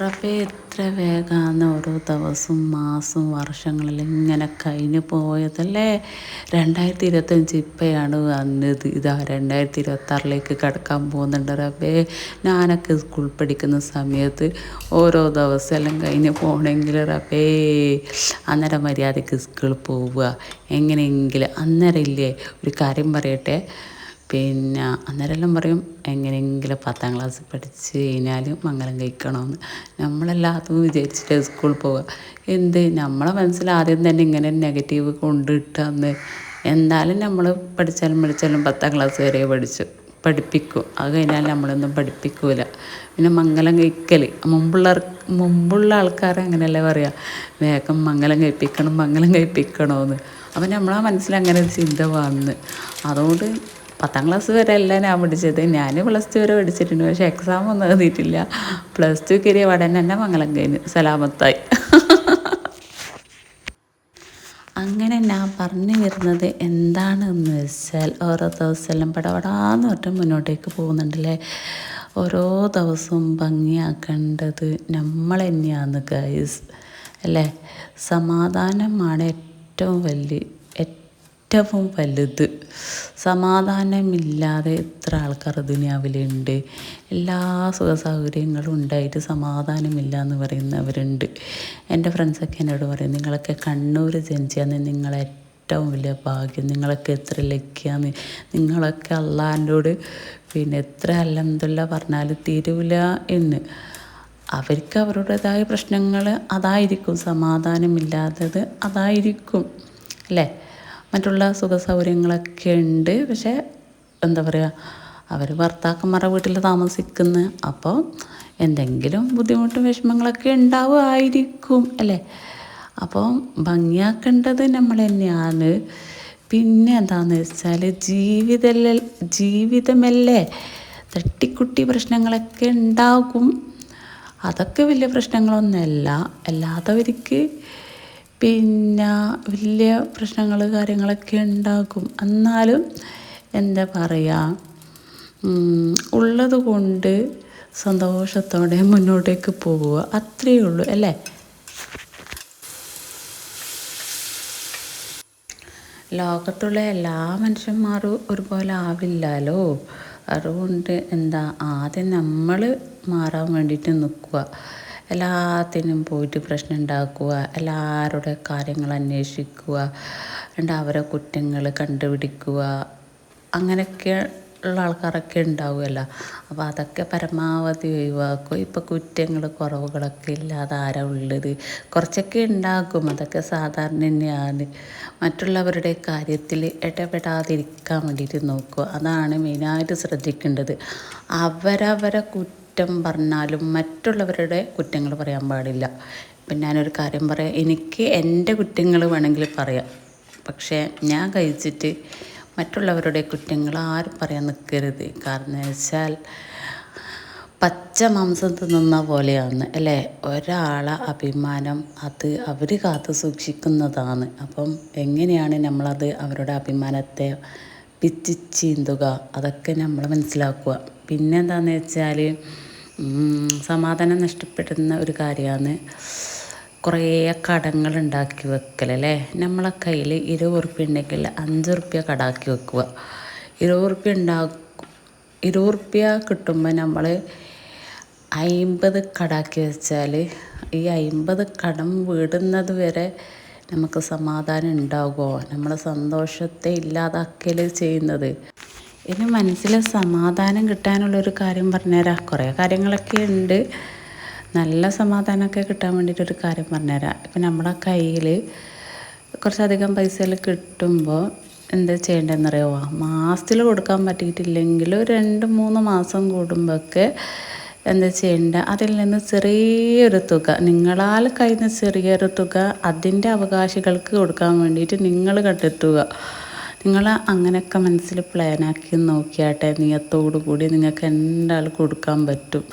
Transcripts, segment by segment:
റബ്ബേ എത്ര വേഗമാണ് ഓരോ ദിവസവും മാസവും വർഷങ്ങളിൽ ഇങ്ങനെ കഴിഞ്ഞു പോയതല്ലേ? രണ്ടായിരത്തി ഇരുപത്തഞ്ച് ഇപ്പോഴാണ് വന്നത്. ഇതാ രണ്ടായിരത്തി ഇരുപത്താറിലേക്ക് കടക്കാൻ പോകുന്നുണ്ട് റബ്ബേ. ഞാനൊക്കെ സ്കൂൾ പഠിക്കുന്ന സമയത്ത് ഓരോ ദിവസം എല്ലാം കഴിഞ്ഞ് പോകണമെങ്കിൽ റബ്ബേ അന്നേരം മര്യാദയ്ക്ക് സ്കൂളിൽ പോവുക. എങ്ങനെയെങ്കിലും അന്നേരം ഇല്ലേ? ഒരു കാര്യം പറയട്ടെ. പിന്നെ അന്നേരമെല്ലാം പറയും എങ്ങനെയെങ്കിലും പത്താം ക്ലാസ് പഠിച്ച് കഴിഞ്ഞാലും മംഗലം കഴിക്കണമെന്ന്. നമ്മളെല്ലാത്തും വിചാരിച്ചിട്ട് സ്കൂളിൽ പോവുക. എന്ത്? നമ്മളെ മനസ്സിൽ ആദ്യം തന്നെ ഇങ്ങനെ നെഗറ്റീവ് കൊണ്ടിട്ടെന്ന്. എന്തായാലും നമ്മൾ പഠിച്ചാലും പഠിച്ചാലും പത്താം ക്ലാസ് വരെ പഠിച്ചു പഠിപ്പിക്കും. അത് കഴിഞ്ഞാൽ നമ്മളൊന്നും പഠിപ്പിക്കൂല. പിന്നെ മംഗലം കഴിക്കൽ മുമ്പുള്ള മുമ്പുള്ള ആൾക്കാർ അങ്ങനെയല്ലേ പറയുക വേഗം മംഗലം കഴിപ്പിക്കണം മംഗലം കഴിപ്പിക്കണമെന്ന് അപ്പം നമ്മളെ മനസ്സിൽ അങ്ങനെ ഒരു ചിന്ത വന്ന്. അതുകൊണ്ട് പത്താം ക്ലാസ് വരെ അല്ല ഞാൻ പഠിച്ചത്. ഞാൻ പ്ലസ് ടു വരെ പഠിച്ചിട്ടുണ്ട്. പക്ഷേ എക്സാം ഒന്നും എഴുതിയിട്ടില്ല. പ്ലസ് ടു കയറിയ വടൻ തന്നെ മംഗളം കഴിഞ്ഞ്. സലാമത്തായി. അങ്ങനെ ഞാൻ പറഞ്ഞു വരുന്നത് എന്താണെന്ന് വെച്ചാൽ ഓരോ ദിവസമെല്ലാം പടപടാന്ന് പറഞ്ഞിട്ട് മുന്നോട്ടേക്ക് പോകുന്നുണ്ടല്ലേ? ഓരോ ദിവസവും ഭംഗിയാക്കേണ്ടത് നമ്മൾ തന്നെയാണ് ഗൈസ് അല്ലേ? സമാധാനമാണ് ഏറ്റവും വലിയ ഏറ്റവും വലുത്. സമാധാനമില്ലാതെ എത്ര ആൾക്കാർ ദുനിയാവിലുണ്ട് എല്ലാ സുഖ സൗകര്യങ്ങളും ഉണ്ടായിട്ട് സമാധാനമില്ല എന്ന് പറയുന്നവരുണ്ട്. എന്റെ ഫ്രണ്ട്സൊക്കെ എന്നോട് പറയും നിങ്ങളൊക്കെ കണ്ണൂർ ജനിച്ചാന്ന് നിങ്ങളെ ഏറ്റവും വലിയ ഭാഗ്യം. നിങ്ങളൊക്കെ എത്ര ലക്കിയാന്ന്. നിങ്ങളൊക്കെ അള്ളാന്റെ പിന്നെ എത്ര അല്ലെന്തല്ല പറഞ്ഞാൽ തീരൂല എന്ന്. അവർക്ക് അവരുടേതായ പ്രശ്നങ്ങൾ അതായിരിക്കും. സമാധാനമില്ലാത്തത് അതായിരിക്കും. അല്ലേ? മറ്റുള്ള സുഖ സൗകര്യങ്ങളൊക്കെ ഉണ്ട്. പക്ഷേ എന്താ പറയുക അവർ ഭർത്താക്കന്മാരുടെ വീട്ടിൽ താമസിക്കുന്നു അപ്പോൾ എന്തെങ്കിലും ബുദ്ധിമുട്ടും വിഷമങ്ങളൊക്കെ ഉണ്ടാവുമായിരിക്കും അല്ലേ? അപ്പോൾ ഭംഗിയാക്കേണ്ടത് നമ്മൾ തന്നെയാണ്. പിന്നെ എന്താണെന്ന് വെച്ചാൽ ജീവിത ജീവിതമല്ലേ? തട്ടിക്കുട്ടി പ്രശ്നങ്ങളൊക്കെ ഉണ്ടാകും. അതൊക്കെ വലിയ പ്രശ്നങ്ങളൊന്നുമല്ല. അല്ലാത്തവർക്ക് പിന്നെ വലിയ പ്രശ്നങ്ങൾ കാര്യങ്ങളൊക്കെ ഉണ്ടാകും. എന്നാലും എന്താ പറയുക ഉള്ളത് കൊണ്ട് സന്തോഷത്തോടെ മുന്നോട്ടേക്ക് പോവുക. അത്രയേ ഉള്ളൂ അല്ലേ? ലോകത്തുള്ള എല്ലാ മനുഷ്യന്മാരും ഒരുപോലെ ആവില്ലല്ലോ. അതുകൊണ്ട് എന്താ ആദ്യം നമ്മൾ മാറാൻ വേണ്ടിയിട്ട് നിൽക്കുക എല്ലാത്തിനും പോയിട്ട് പ്രശ്നം ഉണ്ടാക്കുക എല്ലാവരുടെ കാര്യങ്ങൾ അന്വേഷിക്കുക എന്നിട്ട് അവരെ കുറ്റങ്ങൾ കണ്ടുപിടിക്കുക അങ്ങനെയൊക്കെ ഉള്ള ആൾക്കാരൊക്കെ ഉണ്ടാവുമല്ലോ അപ്പോൾ അതൊക്കെ പരമാവധി ഒഴിവാക്കുക. ഇപ്പോൾ കുറ്റങ്ങൾ കുറവുകളൊക്കെ ഇല്ലാതെ ആരാ ഉള്ളത്? കുറച്ചൊക്കെ ഉണ്ടാകും. അതൊക്കെ സാധാരണ തന്നെയാണ്. മറ്റുള്ളവരുടെ കാര്യത്തിൽ ഇടപെടാതിരിക്കാൻ വേണ്ടിയിട്ട് നോക്കുക. അതാണ് മെയിനായിട്ട് ശ്രദ്ധിക്കേണ്ടത്. അവരവരെ കുറ്റം കുറ്റം പറഞ്ഞാലും മറ്റുള്ളവരുടെ കുറ്റങ്ങൾ പറയാൻ പാടില്ല. ഇപ്പം ഞാനൊരു കാര്യം പറയാം. എനിക്ക് എന്റെ കുറ്റങ്ങൾ വേണമെങ്കിൽ പറയാം. പക്ഷേ ഞാൻ കഴിച്ചിട്ട് മറ്റുള്ളവരുടെ കുറ്റങ്ങൾ ആരും പറയാൻ നിൽക്കരുത്. കാരണം വെച്ചാൽ പച്ച മാംസം തിന്നുന്ന പോലെയാണ് അല്ലേ? ഒരാളെ അഭിമാനം അത് അവർ കാത്തു സൂക്ഷിക്കുന്നതാണ്. അപ്പം എങ്ങനെയാണ് നമ്മളത് അവരുടെ അഭിമാനത്തെ പിച്ചിച്ചീന്തുക? അതൊക്കെ നമ്മൾ മനസ്സിലാക്കുക. പിന്നെന്താണെന്ന് വെച്ചാൽ സമാധാനം നഷ്ടപ്പെടുന്ന ഒരു കാര്യമാണ് കുറേ കടങ്ങൾ ഉണ്ടാക്കി വെക്കൽ അല്ലേ? നമ്മളെ കയ്യിൽ ഇരുപത് ഉറുപ്പ്യ ഉണ്ടെങ്കിൽ അഞ്ച് ഉറുപ്പ്യ കടാക്കി വെക്കുക. ഇരുപത് ഉറുപ്പ്യ ഉണ്ടാക്കും ഇരുപത് ഉറുപ്പ്യ കിട്ടുമ്പോൾ നമ്മൾ അയിമ്പത് കടാക്കി വെച്ചാൽ ഈ അയിമ്പത് കടം വീടുന്നത് വരെ നമുക്ക് സമാധാനം ഉണ്ടാകുമോ നമ്മളെ സന്തോഷത്തെ ഇല്ലാതാക്കൽ ചെയ്യുന്നത്. ഇനി മനസ്സിൽ സമാധാനം കിട്ടാനുള്ളൊരു കാര്യം പറഞ്ഞുതരാം. കുറേ കാര്യങ്ങളൊക്കെ ഉണ്ട്. നല്ല സമാധാനമൊക്കെ കിട്ടാൻ വേണ്ടിയിട്ടൊരു കാര്യം പറഞ്ഞുതരാം. ഇപ്പം നമ്മുടെ കയ്യിൽ കുറച്ചധികം പൈസ കിട്ടുമ്പോൾ എന്താ ചെയ്യേണ്ടതെന്നറിയാമോ മാസത്തിൽ കൊടുക്കാൻ പറ്റിയിട്ടില്ലെങ്കിൽ രണ്ട് മൂന്ന് മാസം കൂടുമ്പോഴൊക്കെ എന്താ ചെയ്യേണ്ട? അതിൽ നിന്ന് ചെറിയൊരു തുക നിങ്ങളാൽ കഴിയുന്ന ചെറിയൊരു തുക അതിന്റെ അവകാശികൾക്ക് കൊടുക്കാൻ വേണ്ടിയിട്ട് നിങ്ങൾ കണ്ടെത്തുക. നിങ്ങൾ അങ്ങനെയൊക്കെ മനസ്സിൽ പ്ലാനാക്കി നോക്കിയാട്ടെ നിയത്തോടു കൂടി നിങ്ങൾക്ക് എന്തായാലും കൊടുക്കാൻ പറ്റും.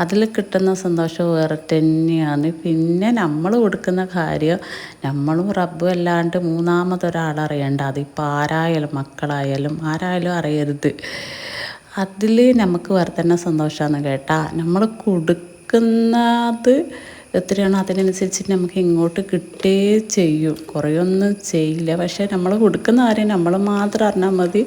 അതിൽ കിട്ടുന്ന സന്തോഷം വേറെ തന്നെയാണ്. പിന്നെ നമ്മൾ കൊടുക്കുന്ന കാര്യം നമ്മളും റബ്ബും അല്ലാണ്ട് മൂന്നാമതൊരാളറിയണ്ട. അതിപ്പോൾ ആരായാലും മക്കളായാലും ആരായാലും അറിയരുത്. അതിൽ നമുക്ക് വേറെ തന്നെ സന്തോഷമാണ് കേട്ടാ. നമ്മൾ കൊടുക്കുന്നത് എത്രയാണോ അതിനനുസരിച്ച് നമുക്ക് ഇങ്ങോട്ട് കിട്ടേ ചെയ്യും. കുറേയൊന്നും ചെയ്യില്ല. പക്ഷേ നമ്മൾ കൊടുക്കുന്ന കാര്യം നമ്മൾ മാത്രം അറിഞ്ഞാൽ മതി.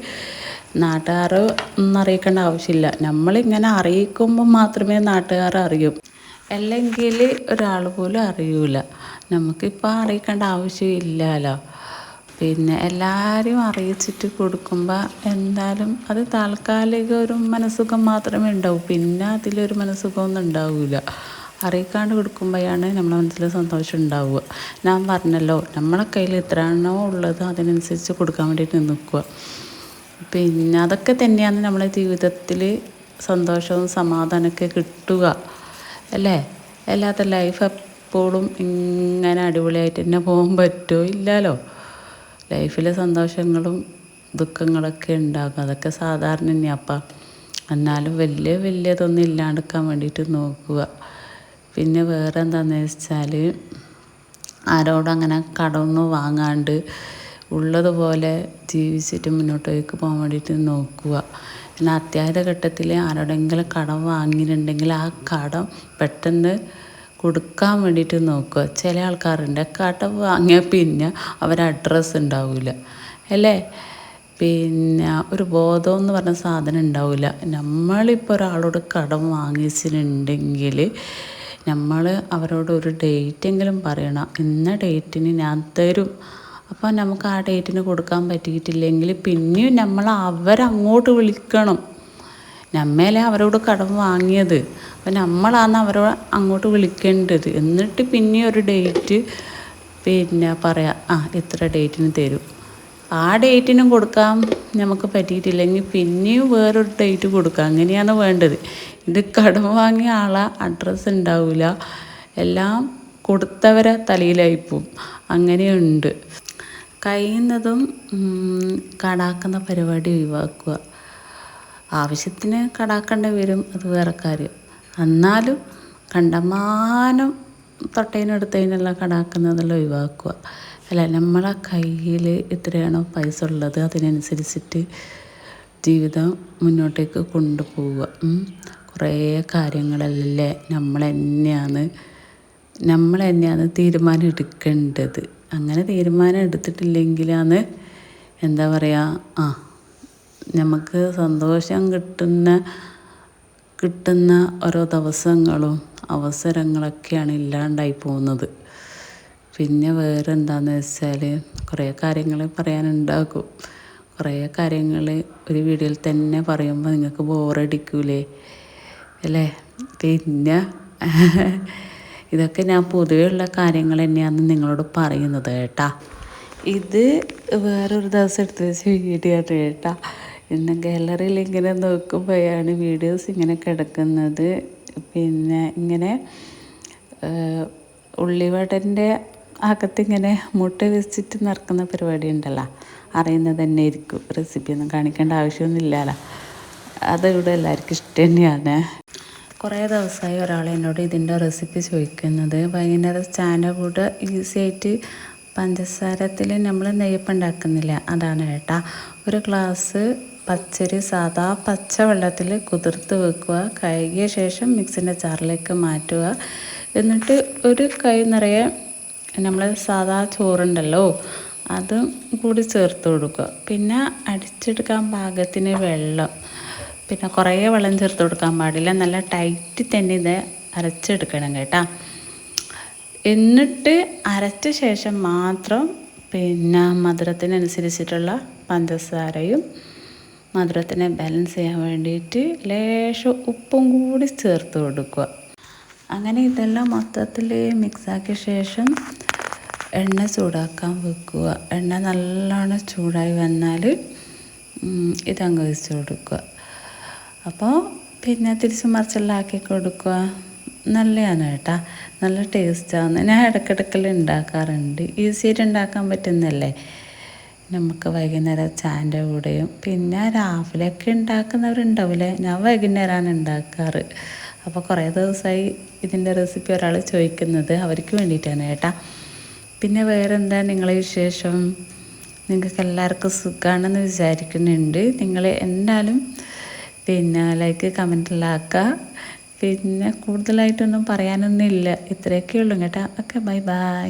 നാട്ടുകാർ ഒന്നും അറിയിക്കേണ്ട ആവശ്യമില്ല. നമ്മളിങ്ങനെ അറിയിക്കുമ്പോൾ മാത്രമേ നാട്ടുകാർ അറിയൂ. അല്ലെങ്കിൽ ഒരാൾ പോലും അറിയൂല. നമുക്കിപ്പോൾ അറിയിക്കേണ്ട ആവശ്യമില്ലല്ലോ പിന്നെ എല്ലാവരും അറിയിച്ചിട്ട് കൊടുക്കുമ്പോൾ എന്തായാലും അത് താൽക്കാലിക ഒരു മനസ്സുഖം മാത്രമേ ഉണ്ടാവൂ. പിന്നെ അതിലൊരു മനസ്സുഖമൊന്നും ഉണ്ടാവില്ല അറിയിക്കാണ്ട് കൊടുക്കുമ്പോഴാണ് നമ്മളെ മനസ്സിൽ സന്തോഷം ഉണ്ടാവുക. ഞാൻ പറഞ്ഞല്ലോ നമ്മളെ കയ്യിൽ എത്രയാണോ ഉള്ളത് അതിനനുസരിച്ച് കൊടുക്കാൻ വേണ്ടിയിട്ട് നിൽക്കുക. പിന്നെ അതൊക്കെ തന്നെയാണ് നമ്മളെ ജീവിതത്തിൽ സന്തോഷവും സമാധാനമൊക്കെ കിട്ടുക. അല്ലേ? അല്ലാത്ത ലൈഫ് എപ്പോഴും ഇങ്ങനെ അടിപൊളിയായിട്ട് തന്നെ പോകാൻ പറ്റുമോ? ഇല്ലല്ലോ. ലൈഫിൽ സന്തോഷങ്ങളും ദുഃഖങ്ങളൊക്കെ ഉണ്ടാകും. അതൊക്കെ സാധാരണ തന്നെയാണ് അപ്പം എന്നാലും വലിയ വലിയതൊന്നും ഇല്ലാണ്ടിരിക്കാൻ വേണ്ടിയിട്ട് നോക്കുക. പിന്നെ വേറെ എന്താണെന്ന് വെച്ചാൽ ആരോടും അങ്ങനെ കടമൊന്നും വാങ്ങാണ്ട് ഉള്ളതുപോലെ ജീവിച്ചിട്ട് മുന്നോട്ടേക്ക് പോകാൻ വേണ്ടിയിട്ട് നോക്കുക. പിന്നെ അത്യാഹിത ഘട്ടത്തിൽ ആരോടെങ്കിലും കടം വാങ്ങിയിട്ടുണ്ടെങ്കിൽ ആ കടം പെട്ടെന്ന് കൊടുക്കാൻ വേണ്ടിയിട്ട് നോക്കുക. ചില ആൾക്കാരുണ്ട് കടം വാങ്ങിയ പിന്നെ അവർ അഡ്രസ്സ് ഉണ്ടാവില്ല അല്ലേ? പിന്നെ ഒരു ബോധം എന്ന് പറഞ്ഞ സാധനം ഉണ്ടാവില്ല നമ്മളിപ്പോൾ ഒരാളോട് കടം വാങ്ങിച്ചിട്ടുണ്ടെങ്കിൽ നമ്മൾ അവരോട് ഒരു ഡേറ്റെങ്കിലും പറയണം. ഇന്ന ഡേറ്റിന് ഞാൻ തരും. അപ്പോൾ നമുക്ക് ആ ഡേറ്റിന് കൊടുക്കാൻ പറ്റിയിട്ടില്ലെങ്കിൽ പിന്നെയും നമ്മൾ അവരങ്ങോട്ട് വിളിക്കണം. നമ്മേലെ അവരോട് കടം വാങ്ങിയത്. അപ്പം നമ്മളാണ് അവരോട് അങ്ങോട്ട് വിളിക്കേണ്ടത്. എന്നിട്ട് പിന്നെ ഒരു ഡേറ്റ് പിന്നെ പറയാം ആ ഇത്ര ഡേറ്റിന് തരും. ആ ഡേറ്റിനും കൊടുക്കാം. നമുക്ക് പറ്റിയിട്ടില്ലെങ്കിൽ പിന്നെയും വേറൊരു ഡേറ്റ് കൊടുക്കാം. അങ്ങനെയാണ് വേണ്ടത്. ഇത് കടം വാങ്ങിയ ആളെ അഡ്രസ്സ് ഉണ്ടാവില്ല എല്ലാം കൊടുത്തവരെ തലയിലായിപ്പോവും അങ്ങനെയുണ്ട്. കഴിയുന്നതും കടാക്കുന്ന പരിപാടി ഒഴിവാക്കുക. ആവശ്യത്തിന് കടാക്കേണ്ടി വരും. അത് വേറെ കാര്യം. എന്നാലും കണ്ടമാനം തൊട്ടതിനടുത്തതിനെല്ലാം കടാക്കുന്നതെല്ലാം ഒഴിവാക്കുക. അല്ല നമ്മളെ കയ്യിൽ എത്രയാണോ പൈസ ഉള്ളത് അതിനനുസരിച്ചിട്ട് ജീവിതം മുന്നോട്ടേക്ക് കൊണ്ടുപോവുക. കുറേ കാര്യങ്ങളല്ലേ നമ്മൾ തന്നെയാണ് നമ്മൾ തന്നെയാണ് തീരുമാനം എടുക്കേണ്ടത്. അങ്ങനെ തീരുമാനം എടുത്തിട്ടില്ലെങ്കിലാണ് എന്താ പറയുക ആ നമുക്ക് സന്തോഷം കിട്ടുന്ന കിട്ടുന്ന ഓരോ ദിവസങ്ങളും അവസരങ്ങളൊക്കെയാണ് ഇല്ലാണ്ടായി പോകുന്നത്. പിന്നെ വേറെ എന്താണെന്ന് വെച്ചാൽ കുറേ കാര്യങ്ങൾ പറയാനുണ്ടാകും. കുറേ കാര്യങ്ങൾ ഒരു വീഡിയോയിൽ തന്നെ പറയുമ്പോൾ നിങ്ങൾക്ക് ബോറടിക്കൂലേ? അല്ലേ? പിന്നെ ഇതൊക്കെ ഞാൻ പൊതുവേ ഉള്ള കാര്യങ്ങൾ തന്നെയാണ് നിങ്ങളോട് പറയുന്നത് കേട്ടാ. ഇത് വേറൊരു ദിവസം എടുത്ത് വെച്ച വീഡിയോ ആണ് കേട്ടാ. പിന്നെ ഗാലറിയിൽ ഇങ്ങനെ നോക്കുമ്പോഴാണ് വീഡിയോസ് ഇങ്ങനെ കിടക്കുന്നത്. പിന്നെ ഇങ്ങനെ ഉള്ളിവടന്റെ അകത്തിങ്ങനെ മുട്ട വെച്ചിട്ട് നിറക്കുന്ന പരിപാടി ഉണ്ടല്ലോ. അറിയുന്നത് തന്നെ ആയിരിക്കും. റെസിപ്പി ഒന്നും കാണിക്കേണ്ട ആവശ്യമൊന്നുമില്ലല്ലോ അതിവിടെ എല്ലാവർക്കും ഇഷ്ടം തന്നെയാണ്. കുറേ ദിവസമായി ഒരാൾ എന്നോട് ഇതിന്റെ റെസിപ്പി ചോദിക്കുന്നത്. വൈകുന്നേരം ചാന കൂടെ ഈസി ആയിട്ട് പഞ്ചസാരത്തിൽ നമ്മൾ നെയ്യപ്പം ഉണ്ടാക്കുന്നില്ല. അതാണ് കേട്ടാ. ഒരു ഗ്ലാസ് പച്ചരി സാധാ പച്ച വെള്ളത്തിൽ കുതിർത്ത് വെക്കുക. കഴുകിയ ശേഷം മിക്സിന്റെ ചാറിലേക്ക് മാറ്റുക. എന്നിട്ട് ഒരു കൈ നിറയെ നമ്മൾ സാധാ ചോറുണ്ടല്ലോ അതും കൂടി ചേർത്ത് കൊടുക്കുക. പിന്നെ അടിച്ചെടുക്കാൻ പാകത്തിന് വെള്ളം. പിന്നെ കുറേ വെള്ളം ചേർത്ത് കൊടുക്കാൻ പാടില്ല. നല്ല ടൈറ്റ് തന്നെ ഇത് അരച്ചെടുക്കണം കേട്ടോ. എന്നിട്ട് അരച്ച ശേഷം മാത്രം പിന്നെ മധുരത്തിനനുസരിച്ചിട്ടുള്ള പഞ്ചസാരയും മധുരത്തിനെ ബാലൻസ് ചെയ്യാൻ വേണ്ടിയിട്ട് ലേശം ഉപ്പും കൂടി ചേർത്ത് കൊടുക്കുക. അങ്ങനെ ഇതെല്ലാം മൊത്തത്തിൽ മിക്സാക്കിയ ശേഷം എണ്ണ ചൂടാക്കാൻ വെക്കുക. എണ്ണ നല്ലോണം ചൂടായി വന്നാൽ ഇതങ്ങ് വെച്ച് കൊടുക്കുക. അപ്പോൾ പിന്നെ തിരിച്ച് മറിച്ചെല്ലാം ആക്കി കൊടുക്കുക. നല്ലതാണ് കേട്ടോ. നല്ല ടേസ്റ്റാണ്. ഞാൻ ഇടയ്ക്കിടയ്ക്കൽ ഉണ്ടാക്കാറുണ്ട് ഈസിയായിട്ട് ഉണ്ടാക്കാൻ പറ്റുന്നല്ലേ നമുക്ക് വൈകുന്നേരം ചാന്റെ കൂടെയും. പിന്നെ രാവിലെയൊക്കെ ഉണ്ടാക്കുന്നവരുണ്ടാവില്ലേ ഞാൻ വൈകുന്നേരമാണ് ഉണ്ടാക്കാറ് അപ്പോൾ കുറേ ദിവസമായി ഇതിന്റെ റെസിപ്പി ഒരാൾ ചോദിക്കുന്നത് അവർക്ക് വേണ്ടിയിട്ടാണ് കേട്ടാ. പിന്നെ വേറെ എന്താ നിങ്ങളെ വിശേഷം? നിങ്ങൾക്ക് എല്ലാവർക്കും സുഖമാണെന്ന് വിചാരിക്കുന്നുണ്ട്. നിങ്ങൾ എന്തായാലും പിന്നെ ലൈക്ക് കമന്റിലാക്കുക പിന്നെ കൂടുതലായിട്ടൊന്നും പറയാനൊന്നും ഇല്ല ഇത്രയൊക്കെ ഉള്ളൂ കേട്ടോ. Okay bye bye